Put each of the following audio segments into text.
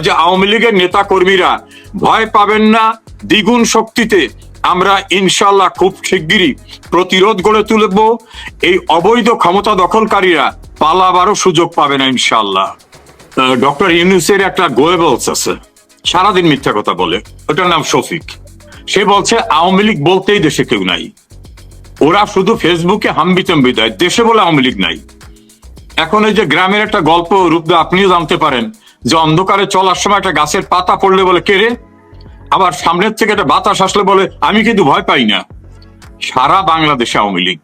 যে আওয়ামী লীগের নেতা কর্মীরা ভয় পাবেন না, দ্বিগুণ শক্তিতে আমরা ইনশাল্লাহ খুব শিগগিরই প্রতিরোধ গড়ে তুলব। এই অবৈধ ক্ষমতা দখলকারীরা পালাবারও সুযোগ পাবে না ইনশাল্লাহ ডক্টর ইউনুসের একটা গোয়েবলস আছে। সারাদিন মিথ্যা কথা বলে। ওটার নাম শফিক। সে বলছে, আওয়ামী লীগ বলতেই দেশে কেউ নাই। ওরা শুধু ফেসবুকে হাম্বিতম্বি দেয়। দেশে বলে আওয়ামী লীগ নাই। এখন এই যে গ্রামের একটা গল্প রূপ আপনিও জানতে পারেন। যে অন্ধকারে চলার সময় একটা গাছের পাতা পড়লে বলে কেড়ে আবার সামনের থেকে একটা বাতাস আসলে বলে, আমি কিন্তু ভয় পাই না। সারা বাংলাদেশে আওয়ামী লীগ।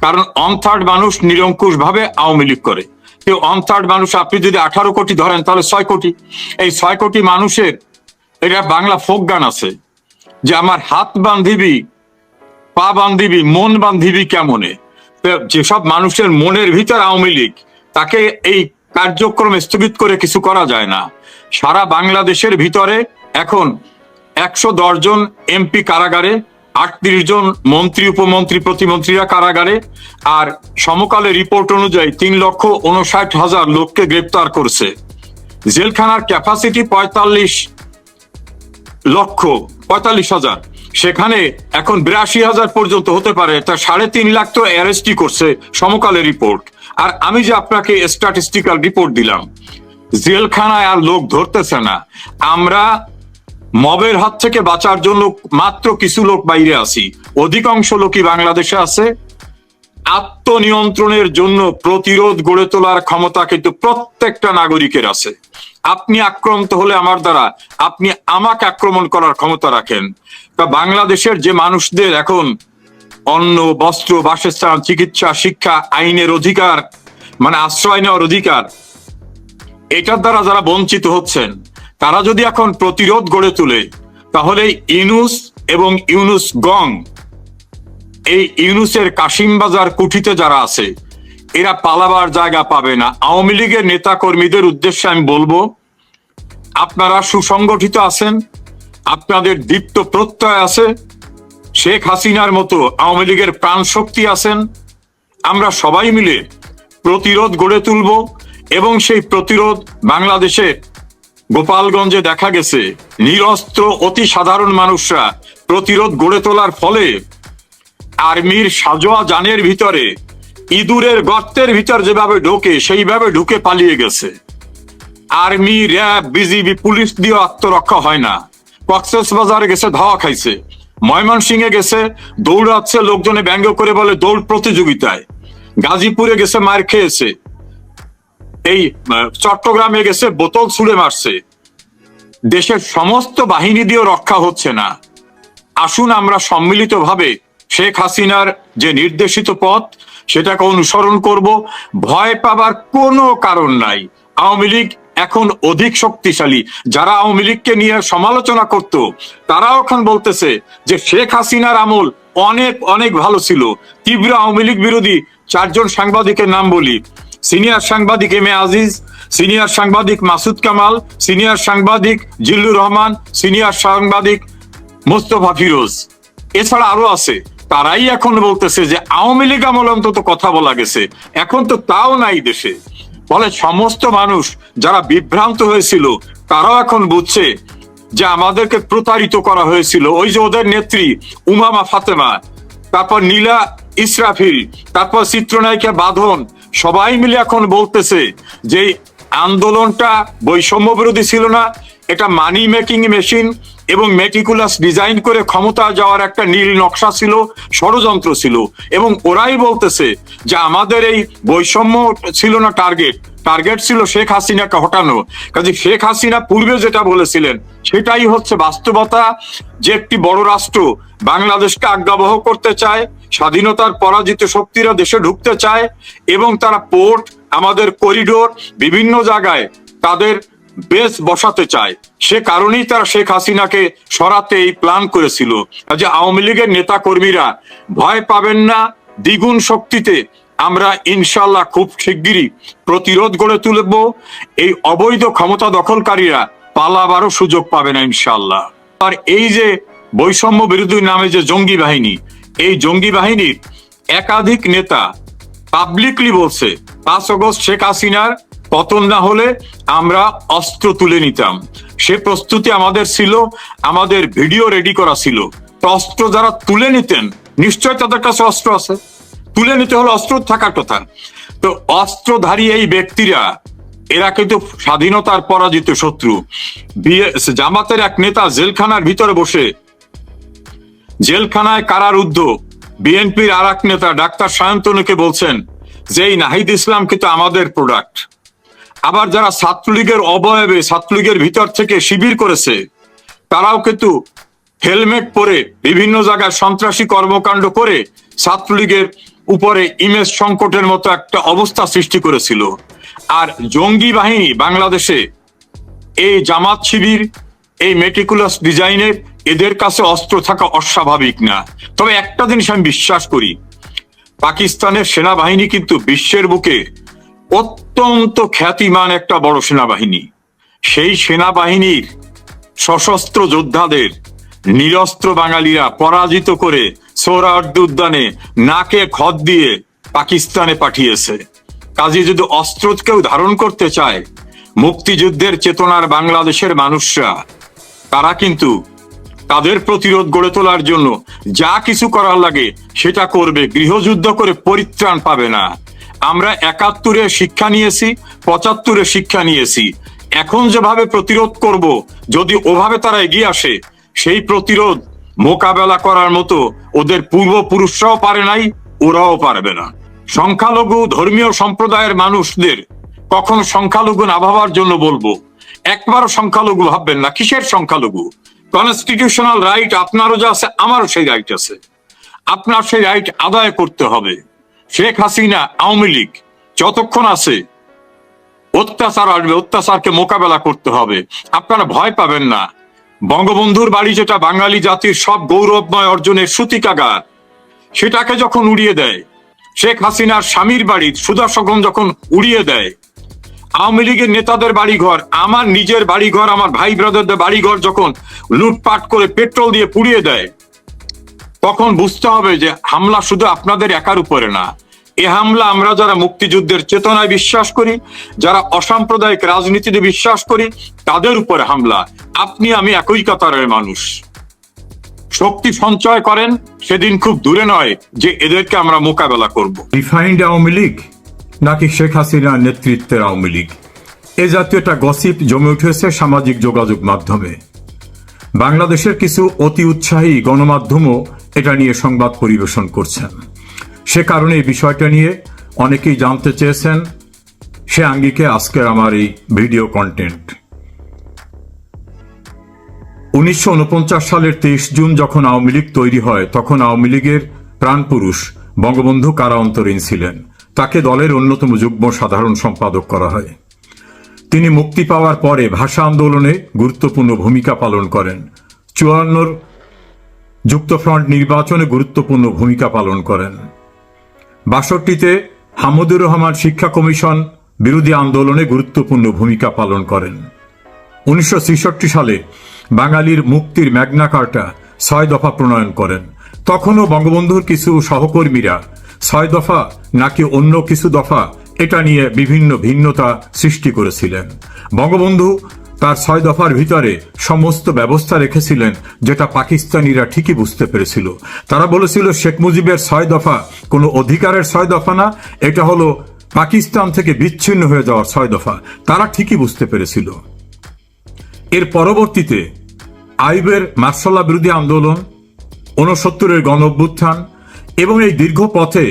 কারণ অন থার্ড মানুষ নিরঙ্কুশ ভাবে আওয়ামী লীগ করে। কেউ অন থার্ড মানুষ, আপনি যদি আঠারো কোটি ধরেন, তাহলে ছয় কোটি। এই ছয় কোটি মানুষের এটা বাংলা ফোক গান আছে। যে আমার হাত বান্ধিবি, পা বান্ধিবি, মন বান্ধিবি কেমনে? যেসব মানুষের মনের ভিতর আওয়ামী লীগ, তাকে এই কার্যক্রম স্থগিত করে কিছু করা যায় না। সারা বাংলাদেশের ভিতরে এখন একশো জন এমপি কারাগারে, আটত্রিশ জন মন্ত্রী, উপমন্ত্রী, প্রতিমন্ত্রীরা কারাগারে, আর সমকালে রিপোর্ট অনুযায়ী তিন লক্ষ উনষাট হাজার লোককে গ্রেপ্তার করছে। জেলখানার ক্যাপাসিটি পঁয়তাল্লিশ লক্ষ, পঁয়তাল্লিশ হাজার। সেখানে এখন বিরাশি হাজার পর্যন্ত হতে পারে, তা সাড়ে তিন লাখ তো অ্যারেস্টই করছে সমকালের রিপোর্ট। আর আমি যে আপনাকে স্ট্যাটিস্টিক্যাল রিপোর্ট দিলাম, জেলখানায় আর লোক ধরতেছে না। আমরা মবের হাত থেকে বাঁচার জন্য মাত্র কিছু লোক বাইরে আছি। অধিকাংশ লোকই বাংলাদেশে আছে। আত্মনিয়ন্ত্রণের জন্য প্রতিরোধ গড়ে তোলার ক্ষমতা কিন্তু প্রত্যেকটা নাগরিকের আছে। আপনি আক্রান্ত হলে আমার দ্বারা আপনি আমাকে আক্রমণ করার ক্ষমতা রাখেন। তা বাংলাদেশের যে মানুষদের এখন অন্ন, বস্ত্র, বাসস্থান, চিকিৎসা, শিক্ষা, আইনের অধিকার মানে আশ্রয় নেওয়ার অধিকার। এটার দ্বারা যারা বঞ্চিত হচ্ছেন, তারা যদি এখন প্রতিরোধ গড়ে তোলে, তাহলে ইউনুস এবং ইউনুস গং, এই ইউনুসের কাশিমবাজার কুঠিতে যারা আছে, এরা পালাবার জায়গা পাবে না। আওয়ামী লীগের নেতা কর্মীদের উদ্দেশ্যে আমি বলব, আপনারা সুসংগঠিত আছেন, আপনাদের দীপ্ত প্রত্যয় আছে শেখ হাসিনার মতো আওয়ামী লীগের প্রাণ শক্তি আছেন, আমরা সবাই মিলে প্রতিরোধ গড়ে তুলব এবং সেই প্রতিরোধ বাংলাদেশে গোপালগঞ্জে দেখা গেছে। নিরস্ত্র, অতি সাধারণ মানুষরা প্রতিরোধ গড়ে তোলার ফলে আর্মির সাজোয়া যানের ভিতরে, ইঁদুরের গর্তের ভিতর যেভাবে ঢোকে, সেইভাবে ঢুকে পালিয়ে গেছে। আর্মি, র্যাব, বিজিবি, পুলিশ দিয়ে আত্মরক্ষা হয় না। কক্সেস বাজারে গেছে, ধাওয়া খাইছে। ময়মনসিংহে গেছে, দৌড়াচ্ছে, লোকজনে ব্যঙ্গ করে বলে দৌড় প্রতিযোগিতায়। গাজীপুরে গেছে, মার খেয়েছে। এই চট্টগ্রামে গেছে, বোতল ছুড়ে মারছে। দেশের সমস্ত বাহিনী দিয়েও রক্ষা হচ্ছে না। আসুন আমরা সম্মিলিতভাবে শেখ হাসিনার যে নির্দেশিত পথ, সেটাকে অনুসরণ করব। ভয় পাবার কোনো কারণ নাই। আওয়ামী লীগ এখন অধিক শক্তিশালী, যারা আওয়ামী লীগকে নিয়ে সমালোচনা করত, তারাও এখন বলতেছে যে শেখ হাসিনার আমল অনেক অনেক ভালো ছিল। তীব্র আওয়ামী লীগ বিরোধী চারজন সাংবাদিকের নাম বলি। সিনিয়র সাংবাদিক এম এ আজিজ, সিনিয়র সাংবাদিক মাসুদ কামাল, সিনিয়র সাংবাদিক জিল্লুর রহমান, সিনিয়র সাংবাদিক মোস্তফা ফিরোজ। এছাড়া আরও আছে। তারাই এখন বলতেছে যে আওয়ামী লীগ আমল অন্তত কথা বলা গেছে। এখন তো তাও নাই দেশে। ফলে সমস্ত মানুষ যারা বিভ্রান্ত হয়েছিল, তারাও এখন বুঝছে যে আমাদেরকে প্রতারিত করা হয়েছিল। ওই যে ওদের নেত্রী, উমামা ফাতেমা, তারপর নীলা ইসরাফিল, তারপর চিত্রনায়িকা বাঁধন, সবাই মিলে এখন বলতেছে যে আন্দোলনটা বৈষম্য বিরোধী ছিল না, এটা মানি মেকিং মেশিন এবং মেটিকুলাস ডিজাইন করে ক্ষমতা যাওয়ার একটা নীল নকশা ছিল, ষড়যন্ত্র ছিল। এবং ওরাই বলতেছে যে আমাদের এই বৈষম্য ছিল না টার্গেট টার্গেট ছিল শেখ হাসিনাকে হটানো। কাজে শেখ হাসিনা পূর্বে যেটা বলেছিলেন, সেটাই হচ্ছে বাস্তবতা। যে একটি বড় রাষ্ট্র বাংলাদেশকে আজ্ঞাবহ করতে চায়, স্বাধীনতার পরাজিত শক্তিরা দেশে ঢুকতে চায় এবং তারা পোর্ট, আমাদের করিডোর, বিভিন্ন জায়গায় তাদের বেস বসাতে চায়। সে কারণেই তারা শেখ হাসিনাকে সরাতে এই প্ল্যান করেছিল। যে আওয়ামী লীগের নেতা কর্মীরা ভয় পাবেন না, দ্বিগুণ শক্তিতে আমরা ইনশাল্লাহ খুব শিগগিরই প্রতিরোধ গড়ে তুলব। এই অবৈধ ক্ষমতা দখলকারীরা পালাবারও সুযোগ পাবে না ইনশাল্লাহ আর এই যে বৈষম্য বিরোধী নামে যে জঙ্গি বাহিনী, এই জঙ্গি বাহিনীর একাধিক নেতা পাবলিকলি বলছে, পাঁচ অগস্ট শেখ হাসিনার পতন না হলে আমরা অস্ত্র তুলে নিতাম। সে প্রস্তুতি আমাদের ছিল, আমাদের ভিডিও রেডি করা ছিল। অস্ত্র যারা তুলে নিতেন, নিশ্চয় তাদের কাছে অস্ত্র আছে। তুলে নিতে হলে অস্ত্র থাকার কথা। তো অস্ত্রধারী এই ব্যক্তিরা, এরা কিন্তু স্বাধীনতার পরাজিত শত্রু। জামাতের এক নেতা জেলখানার ভিতরে বসে, জেলখানায় কারারুদ্ধ বিএনপির আর এক নেতা ডাক্তার সায়ন্তনুকে বলছেন যে, এই নাহিদ ইসলাম কিন্তু আমাদের প্রোডাক্ট আবার যারা ছাত্রলীগের অবয়বে, ছাত্রলীগের ভিতর থেকে শিবির করেছে, তারাও কিন্তু হেলমেট পরে বিভিন্ন জায়গায় সন্ত্রাসী কর্মকাণ্ড করে ছাত্রলীগের উপরে ইমেজ সংকটের মতো একটা অবস্থা সৃষ্টি করেছিল। আর জঙ্গি বাহিনী বাংলাদেশে এই জামাত শিবির, এই মেটিকুলাস ডিজাইনের এদের কাছে অস্ত্র থাকা অস্বাভাবিক না। তবে একটা জিনিস আমি বিশ্বাস করি, পাকিস্তানের সেনাবাহিনী কিন্তু বিশ্বের বুকে অত্যন্ত খ্যাতিমান একটা বড় সেনাবাহিনী। সেই সেনাবাহিনীর সশস্ত্র যোদ্ধাদের নিরস্ত্র বাঙালিরা পরাজিত করে উদ্যানে নাকে খত দিয়ে পাকিস্তানে পাঠিয়েছে। কাজে যদি অস্ত্র কেউ ধারণ করতে চায়, মুক্তিযুদ্ধের চেতনার বাংলাদেশের মানুষরা, তারা কিন্তু তাদের প্রতিরোধ গড়ে তোলার জন্য যা কিছু করার লাগে সেটা করবে, গৃহযুদ্ধ করে পরিত্রাণ পাবে না। আমরা একাত্তরে শিক্ষা নিয়েছি, পঁচাত্তরে শিক্ষা নিয়েছি। এখন যেভাবে প্রতিরোধ করব, যদি ওভাবে তারা এগিয়ে আসে, সেই প্রতিরোধ মোকাবেলা করার মতো ওদের পূর্বপুরুষরাও পারে নাই, ওরাও পারবে না। সংখ্যালঘু ধর্মীয় সম্প্রদায়ের মানুষদের কখন সংখ্যালঘু না ভাবার জন্য বলব, একবারও সংখ্যালঘু ভাববেন না, কিসের সংখ্যালঘু? কনস্টিটিউশনাল রাইট আপনারও যা আছে, আমারও সেই রাইট আছে। আপনার সেই রাইট আদায় করতে হবে। শেখ হাসিনা আওয়ামী লীগ যতক্ষণ আছে অত্যাচার আসবে, অত্যাচারকে মোকাবেলা করতে হবে। আপনারা ভয় পাবেন না। বঙ্গবন্ধুর বাড়ি যেটা, বাঙালি জাতির সব গৌরবময় অর্জনের সূতিকাগার, সেটাকে যখন উড়িয়ে দেয়, শেখ হাসিনার স্বামীর বাড়ি সুদর্শন যখন উড়িয়ে দেয়, আওয়ামী লীগের নেতাদের বাড়িঘর, আমার নিজের বাড়িঘর, আমার ভাই ব্রাদারদের বাড়িঘর যখন লুটপাট করে পেট্রোল দিয়ে পুড়িয়ে দেয় তখন বুঝতে হবে যে হামলা শুধু আপনাদের একার উপরে না, এ হামলা আমরা যারা মুক্তিযুদ্ধের চেতনায় বিশ্বাস করি, যারা অসাম্প্রদায়িক রাজনীতিতে বিশ্বাস করি, তাদের উপরে হামলা। আপনি, আমি একই কাতারের মানুষ। শক্তি সঞ্চয় করেন, সেদিন খুব দূরে নয় যে এদেরকে আমরা মোকাবেলা করব। রিফাইন্ড আওয়ামী লীগ, নাকি শেখ হাসিনার নেতৃত্বের আওয়ামী লীগ? এ জাতীয় একটা গসিপ জমে উঠেছে সামাজিক যোগাযোগ মাধ্যমে। বাংলাদেশের কিছু অতি উৎসাহী গণমাধ্যমও এটা নিয়ে সংবাদ পরিবেশন করছেন। সে কারণে এই বিষয়টা নিয়ে অনেকেই জানতে চেয়েছেন। সে আঙ্গিকে আজকের আমার এই ভিডিও কন্টেন্ট উনিশশো উনপঞ্চাশ সালের তেইশ জুন যখন আওয়ামী লীগ তৈরি হয়, তখন আওয়ামী লীগের প্রাণপুরুষ বঙ্গবন্ধু কারা অন্তরীণ ছিলেন। তাকে দলের অন্যতম যুগ্ম সাধারণ সম্পাদক করা হয়। তিনি মুক্তি পাওয়ার পরে ভাষা আন্দোলনে গুরুত্বপূর্ণ ভূমিকা পালন করেন। চুয়ান্নর যুক্তফ্রন্ট নির্বাচনে গুরুত্বপূর্ণ ভূমিকা পালন করেন। বাষট্টিতে হামুদুর রহমান শিক্ষা কমিশন বিরোধী আন্দোলনে গুরুত্বপূর্ণ ভূমিকা পালন করেন। উনিশশো ছেষট্টি সালে বাঙালির মুক্তির ম্যাগনা কার্টা ছয় দফা প্রণয়ন করেন। তখনও বঙ্গবন্ধুর কিছু সহকর্মীরা ছয় দফা নাকি অন্য কিছু দফা এটা নিয়ে বিভিন্ন ভিন্নতা সৃষ্টি করেছিলেন। বঙ্গবন্ধু তার ছয় দফার ভিতরে সমস্ত ব্যবস্থা রেখেছিলেন, যেটা পাকিস্তানিরা ঠিকই বুঝতে পেরেছিল। তারা বলেছিল, শেখ মুজিবের ছয় দফা কোনো অধিকারের ছয় দফা না, এটা হলো পাকিস্তান থেকে বিচ্ছিন্ন হয়ে যাওয়ার ছয় দফা। তারা ঠিকই বুঝতে পেরেছিল। এর পরবর্তীতে আইবের মার্শাল্লা বিরোধী আন্দোলন, ঊনসত্তরের গণ অভ্যুত্থান এবং এই দীর্ঘ পথে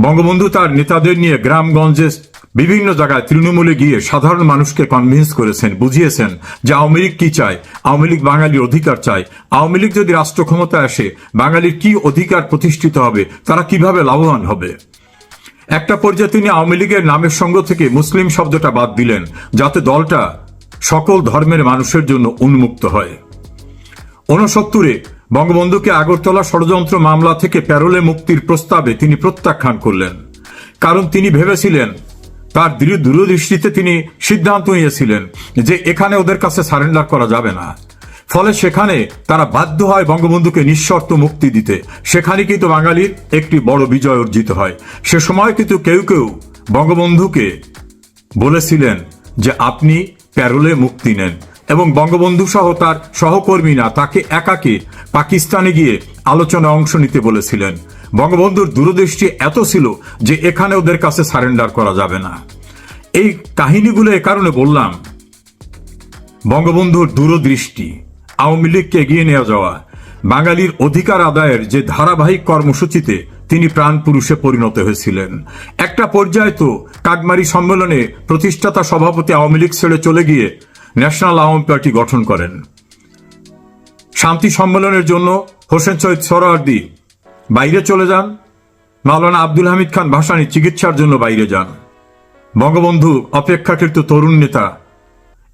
বঙ্গবন্ধু তার নেতাদের নিয়ে গ্রামগঞ্জে বিভিন্ন জায়গায় তৃণমূলে গিয়ে সাধারণ মানুষকে কনভিন্স করেছেন, বুঝিয়েছেন যে আওয়ামী লীগ কি চায়, আওয়ামী লীগ বাঙালির অধিকার চায়। আওয়ামী লীগ যদি রাষ্ট্র ক্ষমতায় আসে, বাঙালির কি অধিকার প্রতিষ্ঠিত হবে, তারা কীভাবে লাভবান হবে? একটা পর্যায়ে তিনি আওয়ামী লীগের নামের সঙ্গ থেকে মুসলিম শব্দটা বাদ দিলেন, যাতে দলটা সকল ধর্মের মানুষের জন্য উন্মুক্ত হয়। ঊনসত্তরে বঙ্গবন্ধুকে আগরতলা ষড়যন্ত্র মামলা থেকে প্যারোলে মুক্তির প্রস্তাবে তিনি প্রত্যাখ্যান করলেন। কারণ তিনি ভেবেছিলেন তার দৃঢ় দূরদৃষ্টিতে তিনি সিদ্ধান্ত নিয়েছিলেন যে এখানে ওদের কাছে সারেন্ডার করা যাবে না। ফলে সেখানে তারা বাধ্য হয় বঙ্গবন্ধুকে নিঃশর্ত মুক্তি দিতে। সেখানে কিন্তু বাঙালির একটি বড় বিজয় অর্জিত হয়। সে সময় কিন্তু কেউ কেউ বঙ্গবন্ধুকে বলেছিলেন যে আপনি প্যারোলে মুক্তি নেন এবং বঙ্গবন্ধু সহ তার সহকর্মীরা তাকে একাকে পাকিস্তানে গিয়ে আলোচনা অংশ নিতে বলেছিলেন। বঙ্গবন্ধুর দূরদৃষ্টি এত ছিল যে এখানে ওদের কাছে সারেন্ডার করা যাবে না। এই কাহিনীগুলো এ কারণে বললাম, বঙ্গবন্ধুর দূরদৃষ্টি, আওয়ামী লীগকে এগিয়ে নেওয়া যাওয়া, বাঙালির অধিকার আদায়ের যে ধারাবাহিক কর্মসূচিতে তিনি প্রাণ পুরুষে পরিণত হয়েছিলেন। একটা পর্যায়ে তো কাকমারি সম্মেলনে প্রতিষ্ঠাতা সভাপতি আওয়ামী লীগ ছেড়ে চলে গিয়ে ন্যাশনাল আওয়ামী পার্টি গঠন করেন। শান্তি সম্মেলনের জন্য হোসেন সৈয়দ সোহরাওয়ার্দী বাইরে চলে যান। মাওলানা আব্দুল হামিদ খান ভাসানী চিকিৎসার জন্য বাইরে যান। বঙ্গবন্ধু অপেক্ষাকৃত তরুণ নেতা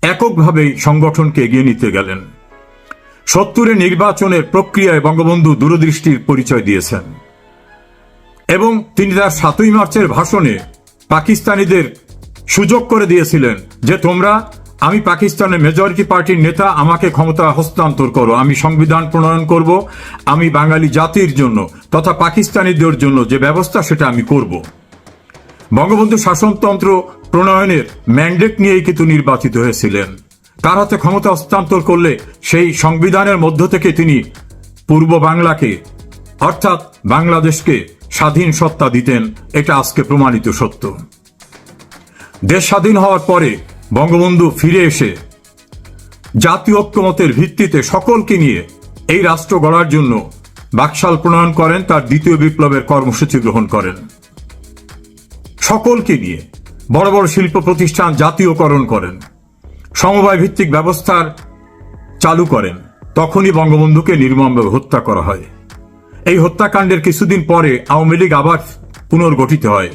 এককভাবেই সংগঠনকে এগিয়ে নিতে গেলেন। সত্তরের নির্বাচনের প্রক্রিয়ায় বঙ্গবন্ধু দূরদৃষ্টির পরিচয় দিয়েছেন। এবং তিনি তার সাতই মার্চের ভাষণে পাকিস্তানিদের সুযোগ করে দিয়েছিলেন যে, তোমরা, আমি পাকিস্তানের মেজরিটি পার্টির নেতা, আমাকে ক্ষমতা হস্তান্তর করো, আমি সংবিধান প্রণয়ন করব, আমি বাঙালি জাতির জন্য তথা পাকিস্তানিদের জন্য যে ব্যবস্থা, সেটা আমি করব। বঙ্গবন্ধু শাসনতন্ত্র প্রণয়নের ম্যান্ডেট নিয়েই কিন্তু নির্বাচিত হয়েছিলেন। তার হাতে ক্ষমতা হস্তান্তর করলে সেই সংবিধানের মধ্য থেকে তিনি পূর্ব বাংলাকে, অর্থাৎ বাংলাদেশকে স্বাধীন সত্তা দিতেন, এটা আজকে প্রমাণিত সত্য। দেশ স্বাধীন হওয়ার পরে বঙ্গবন্ধু ফিরে এসে জাতীয় ঐক্যমতের ভিত্তিতে সকলকে নিয়ে এই রাষ্ট্র গড়ার জন্য বাকশাল প্রণয়ন করেন, তার দ্বিতীয় বিপ্লবের কর্মসূচি গ্রহণ করেন। সকলকে নিয়ে বড় বড় শিল্প প্রতিষ্ঠান জাতীয়করণ করেন। সমবায় ভিত্তিক ব্যবস্থার চালু করেন। তখনই বঙ্গবন্ধুকে নির্মমভাবে হত্যা করা হয়। এই হত্যাকাণ্ডের কিছুদিন পরে আওয়ামী লীগ আবার পুনর্গঠিত হয়।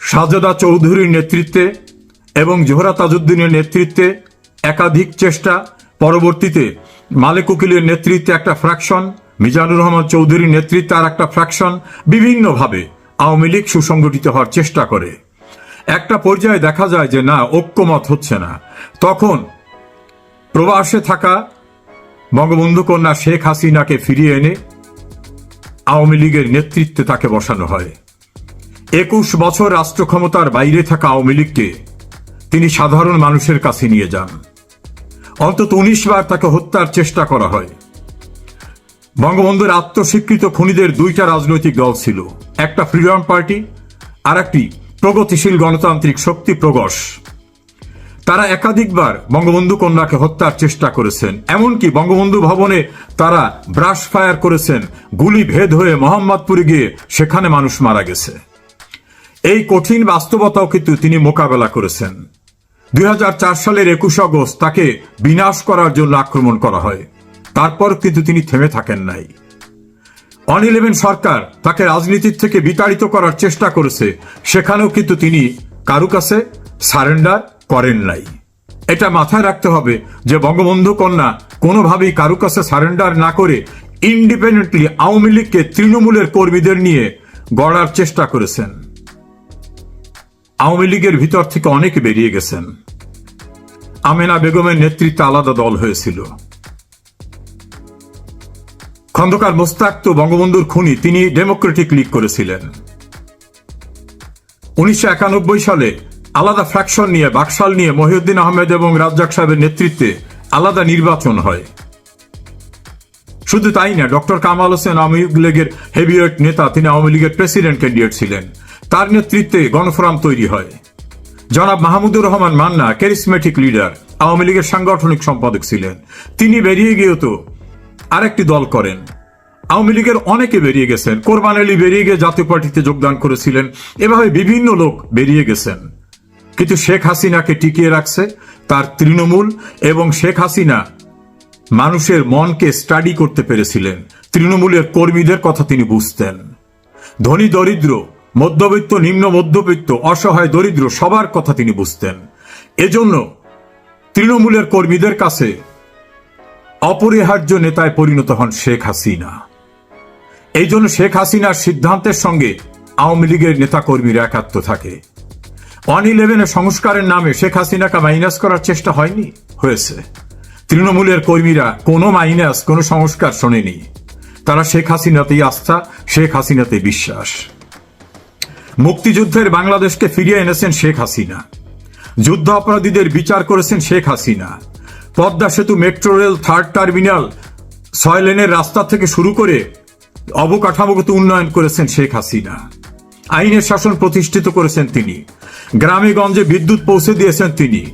সাজেদা চৌধুরীর নেতৃত্বে এবং জোহরা তাজউদ্দিনের নেতৃত্বে একাধিক চেষ্টা, পরবর্তীতে মালেক উকিলের নেতৃত্বে একটা ফ্র্যাকশন মিজানুর রহমান চৌধুরীর নেতৃত্বে আর একটা ফ্র্যাকশন বিভিন্নভাবে আওয়ামী লীগ সুসংগঠিত হওয়ার চেষ্টা করে। একটা পর্যায়ে দেখা যায় যে না, ঐক্যমত হচ্ছে না। তখন প্রবাসে থাকা বঙ্গবন্ধু কন্যা শেখ হাসিনাকে ফিরিয়ে এনে আওয়ামী লীগের নেতৃত্বে তাকে বসানো হয়। একুশ বছর রাষ্ট্র ক্ষমতার বাইরে থাকা আওয়ামী লীগকে তিনি সাধারণ মানুষের কাছে নিয়ে যান। অন্তত উনিশ বার তাকে হত্যার চেষ্টা করা হয়। বঙ্গবন্ধুর আত্মস্বীকৃত খুনিদের দুইটা রাজনৈতিক দল ছিল। একটা ফ্রিডম পার্টি আর একটি প্রগতিশীল গণতান্ত্রিক শক্তি প্রগস তারা একাধিকবার বঙ্গবন্ধু কন্যাকে হত্যার চেষ্টা করেছেন। এমনকি বঙ্গবন্ধু ভবনে তারা ব্রাশ ফায়ার করেছেন। গুলি ভেদ হয়ে মোহাম্মদপুরে গিয়ে সেখানে মানুষ মারা গেছে। এই কঠিন বাস্তবতাও কিন্তু তিনি মোকাবেলা করেছেন। দুই হাজার চার সালের একুশ আগস্ট তাকে বিনাশ করার জন্য আক্রমণ করা হয়। তারপর কিন্তু তিনি থেমে থাকেন নাই। অন ইলেভেন সরকার তাকে রাজনীতির থেকে বিতাড়িত করার চেষ্টা করেছে, সেখানেও কিন্তু তিনি কারু কাছে সারেন্ডার করেন নাই। এটা মাথায় রাখতে হবে যে বঙ্গবন্ধু কন্যা কোনোভাবেই কারু কাছে সারেন্ডার না করে ইন্ডিপেন্ডেন্টলি আওয়ামী লীগকে তৃণমূলের কর্মীদের নিয়ে গড়ার চেষ্টা করেছেন। আওয়ামী লীগের ভিতর থেকে অনেকে বেরিয়ে গেছেন। আমেনা বেগমের নেতৃত্বে আলাদা দল হয়েছিল। খন্দকার মোস্তাক তো বঙ্গবন্ধুর খুনি, তিনি ডেমোক্রেটিক লীগ করেছিলেন। উনিশশো একানব্বই সালে আলাদা ফ্র্যাকশন নিয়ে, বাকশাল নিয়ে মহিউদ্দিন আহমেদ এবং রাজ্জাক সাহেবের নেতৃত্বে আলাদা নির্বাচন হয়। শুধু তাই না, ডক্টর কামাল হোসেন আওয়ামী লীগের হেভিওয়েট নেতা, তিনি আওয়ামী লীগের প্রেসিডেন্ট ক্যান্ডিডেট ছিলেন। তার নেতৃত্বে গণফোরাম তৈরি হয়। জনাব মাহমুদুর রহমান মান্না ক্যারিসমেটিক লিডার আওয়ামী লীগের সাংগঠনিক সম্পাদক ছিলেন। তিনি বেরিয়ে গিয়েও তো আরেকটি দল করেন। আওয়ামী লীগের অনেকে বেরিয়ে গেছেন। কোরবান আলী বেরিয়ে গিয়ে জাতীয় পার্টিতে যোগদান করেছিলেন। এভাবে বিভিন্ন লোক বেরিয়ে গেছেন। কিন্তু শেখ হাসিনাকে টিকিয়ে রাখছে তার তৃণমূল এবং শেখ হাসিনা মানুষের মনকে স্টাডি করতে পেরেছিলেন। তৃণমূলের কর্মীদের কথা তিনি বুঝতেন। ধনী দরিদ্র, মধ্যবিত্ত, নিম্ন মধ্যবিত্ত, অসহায় দরিদ্র সবার কথা তিনি বুঝতেন। এজন্য তৃণমূলের কর্মীদের কাছে অপরিহার্য নেতায় পরিণত হন শেখ হাসিনা। এই জন্য শেখ হাসিনার সিদ্ধান্তের সঙ্গে আওয়ামী লীগের নেতাকর্মীরা একাত্ম থাকে। ওয়ান ইলেভেনের সংস্কারের নামে শেখ হাসিনাকে মাইনাস করার চেষ্টা হয়নি, হয়েছে। তৃণমূলের কর্মীরা কোনো মাইনাস, কোনো সংস্কার শোনেনি। তারা শেখ হাসিনাতেই আস্থা, শেখ হাসিনাতে বিশ্বাস। মুক্তিযুদ্ধের বাংলাদেশকে ফিরিয়ে এনেছেন শেখ হাসিনা। যুদ্ধ অপরাধীদের বিচার করেছেন শেখ হাসিনা। পদ্মা সেতু মেট্রো রেল থার্ড টার্মিনাল ছয় লেনের রাস্তা থেকে শুরু করে অবকাঠামোগত উন্নয়ন করেছেন শেখ হাসিনা। আইনের শাসন প্রতিষ্ঠিত করেছেন তিনি। গ্রামে গঞ্জে বিদ্যুৎ পৌঁছে দিয়েছেন তিনি।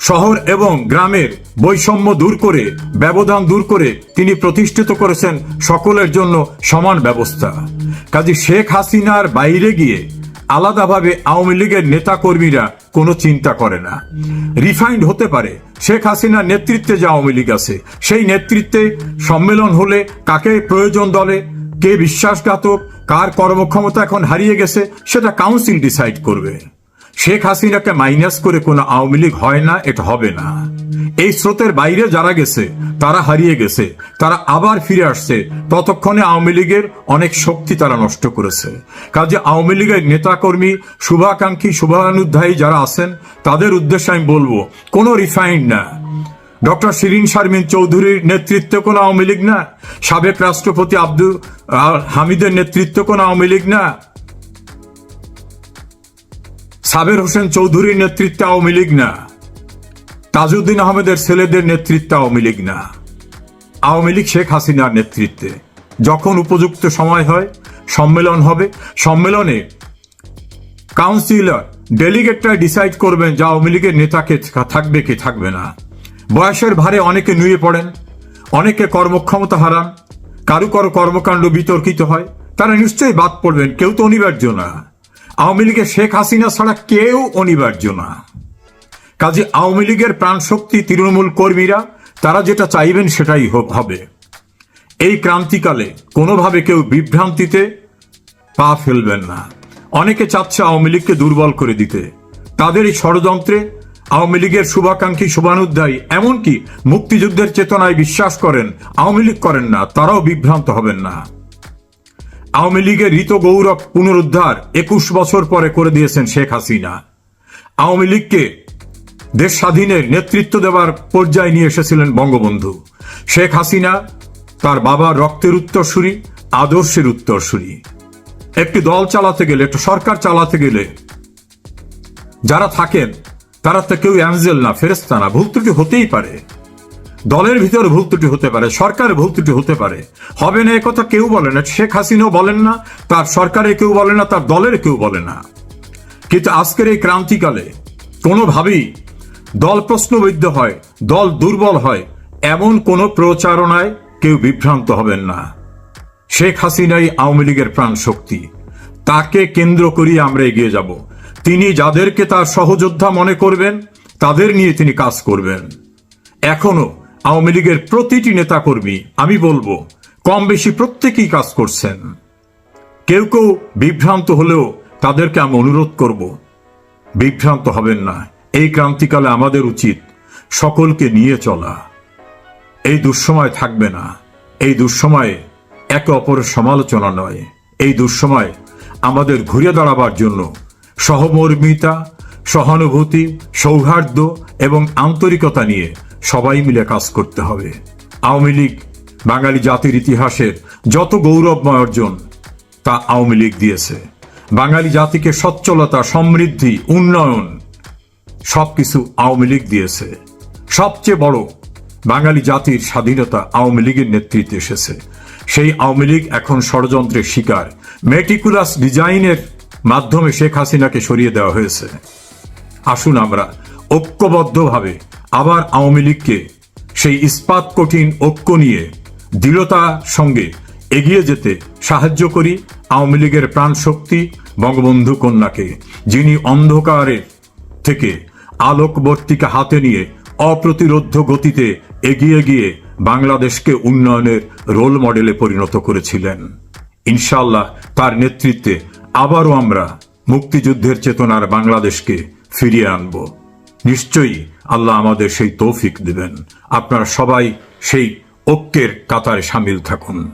শহর এবং গ্রামের বৈষম্য দূর করে, ব্যবধান দূর করে তিনি প্রতিষ্ঠিত করেছেন সকলের জন্য সমান ব্যবস্থা। কাজী শেখ হাসিনার বাইরে গিয়ে আলাদাভাবে আওয়ামী লীগের নেতা কর্মীরা কোনো চিন্তা করে না। রিফাইন্ড হতে পারে, শেখ হাসিনার নেতৃত্বে যা আওয়ামী লীগ আছে, সেই নেতৃত্বে সম্মেলন হলে কাকে প্রয়োজন দলে, কে বিশ্বাসঘাতক, কার কর্মক্ষমতা এখন হারিয়ে গেছে, সেটা কাউন্সিল ডিসাইড করবে। শেখ হাসিনাকে মাইনাস করে কোনো আওয়ামী লীগ হয় না, এটা হবে না। এই স্রোতের বাইরে যারা গেছে, তারা হারিয়ে গেছে, তারা আবার ফিরে আসছে। ততক্ষণে আওয়ামী লীগের অনেক শক্তি তারা নষ্ট করেছে। কাজে আওয়ামী লীগের নেতাকর্মী, শুভাকাঙ্ক্ষী, শুভানুধ্যায়ী যারা আছেন, তাদের উদ্দেশ্যে আমি বলব, কোনো রিফাইন্ড না। ডক্টর শিরিন শারমিন চৌধুরীর নেতৃত্বে কোনো আওয়ামী লীগ না। সাবেক রাষ্ট্রপতি আব্দুল হামিদের নেতৃত্বে কোনো আওয়ামী লীগ না। সাবের হোসেন চৌধুরীর নেতৃত্বে আওয়ামী লীগ না। তাজউদ্দিন আহমেদের ছেলেদের নেতৃত্বে আওয়ামী লীগ না। আওয়ামী লীগ শেখ হাসিনার নেতৃত্বে। যখন উপযুক্ত সময় হয়, সম্মেলন হবে। সম্মেলনে কাউন্সিলর, ডেলিগেটরা ডিসাইড করবেন যে আওয়ামী লীগের নেতাকে থাকবে কি থাকবে না। বয়সের ভারে অনেকে নুয়ে পড়েন, অনেকে কর্মক্ষমতা হারান কারু কারও কর্মকাণ্ড বিতর্কিত হয়, তারা নিশ্চয়ই বাদ পড়বেন, কেউ তো অনিবার্য না। আওয়ামী লীগের শেখ হাসিনা ছাড়া কেউ অনিবার্য না। কাজে আওয়ামী লীগের প্রাণশক্তি তৃণমূল কর্মীরা, তারা যেটা চাইবেন সেটাই হবে। এই ক্রান্তিকালে কোনোভাবে কেউ বিভ্রান্তিতে পা ফেলবেন না। অনেকে চাচ্ছে আওয়ামী লীগকে দুর্বল করে দিতে। তাদের এই ষড়যন্ত্রে আওয়ামী লীগের শুভাকাঙ্ক্ষী শুভানুধ্যায়ী, এমনকি মুক্তিযুদ্ধের চেতনায় বিশ্বাস করেন, আওয়ামী লীগ করেন না, তারাও বিভ্রান্ত হবেন না। আওয়ামী লীগের ঋত গৌরব পুনরুদ্ধার একুশ বছর পরে করে দিয়েছেন শেখ হাসিনা। আওয়ামী লীগকে দেশ স্বাধীনের নেতৃত্ব দেওয়ার পর্যায়ে নিয়ে এসেছিলেন বঙ্গবন্ধু। শেখ হাসিনা তার বাবার রক্তের উত্তরসূরি, আদর্শের উত্তরসূরি। একটি দল চালাতে গেলে, একটা সরকার চালাতে গেলে যারা থাকেন, তারা তো কেউ অ্যাঞ্জেল না ফেরেস্তা না, ভুল হতেই পারে। দলের ভিতরে ভুল ত্রুটি হতে পারে, সরকারের ভুল ত্রুটি হতে পারে। হবে না কথা কেউ বলে না। শেখ হাসিনাও বলেন না, তার সরকারের কেউ বলে না, তার দলের কেউ বলে না। কিন্তু আজকের এই ক্রান্তিকালে কোনোভাবেই দল প্রশ্নবিদ্ধ হয়, দল দুর্বল হয়, এমন কোনো প্রচারণায় কেউ বিভ্রান্ত হবেন না। শেখ হাসিনাই আওয়ামী লীগের প্রাণ শক্তি। তাকে কেন্দ্র করিয়ে আমরা এগিয়ে যাব। তিনি যাদেরকে তার সহযোদ্ধা মনে করবেন, তাদের নিয়ে তিনি কাজ করবেন। এখনও আওয়ামী লীগের প্রতিটি নেতাকর্মী, আমি বলব কম বেশি প্রত্যেকেই কাজ করছেন। কেউ কেউ বিভ্রান্ত হলেও তাদেরকে আমি অনুরোধ করব, বিভ্রান্ত হবেন না। এই ক্রান্তিকালে আমাদের উচিত সকলকে নিয়ে চলা। এই দুঃসময় থাকবে না। এই দুঃসময়ে একে অপরের সমালোচনা নয়। এই দুঃসময় আমাদের ঘুরে দাঁড়াবার জন্য সহমর্মিতা, সহানুভূতি, সৌহার্দ্য এবং আন্তরিকতা নিয়ে সবাই মিলে কাজ করতে হবে। আওয়ামী লীগ, বাঙালি জাতির ইতিহাসের যত গৌরবময় অর্জন, তা আওয়ামী লীগ দিয়েছে। বাঙালি জাতিকে সচ্ছলতা, সমৃদ্ধি, উন্নয়ন, সবকিছু আওয়ামী লীগ দিয়েছে। সবচেয়ে বড় বাঙালি জাতির স্বাধীনতা আওয়ামী লীগের নেতৃত্বে এসেছে। সেই আওয়ামী লীগ এখন ষড়যন্ত্রের শিকার। মেটিকুলাস ডিজাইনের মাধ্যমে শেখ হাসিনাকে সরিয়ে দেওয়া হয়েছে। আসুন আমরা ঐক্যবদ্ধভাবে আবার আওয়ামী লীগকে সেই ইস্পাত কঠিন ঐক্য নিয়ে দৃঢ়তার সঙ্গে এগিয়ে যেতে সাহায্য করি আওয়ামী লীগের প্রাণ শক্তি বঙ্গবন্ধু কন্যাকে, যিনি অন্ধকারের থেকে আলোকবর্তিকা হাতে নিয়ে অপ্রতিরোধ্য গতিতে এগিয়ে গিয়ে বাংলাদেশকে উন্নয়নের রোল মডেলে পরিণত করেছিলেন। ইনশাল্লাহ তার নেতৃত্বে আবারও আমরা মুক্তিযুদ্ধের চেতনার বাংলাদেশকে ফিরিয়ে আনব। নিশ্চয়ই আল্লাহ আমাদের সেই তৌফিক দিবেন। আপনারা সবাই সেই ঐক্যের কাতারে সামিল থাকুন।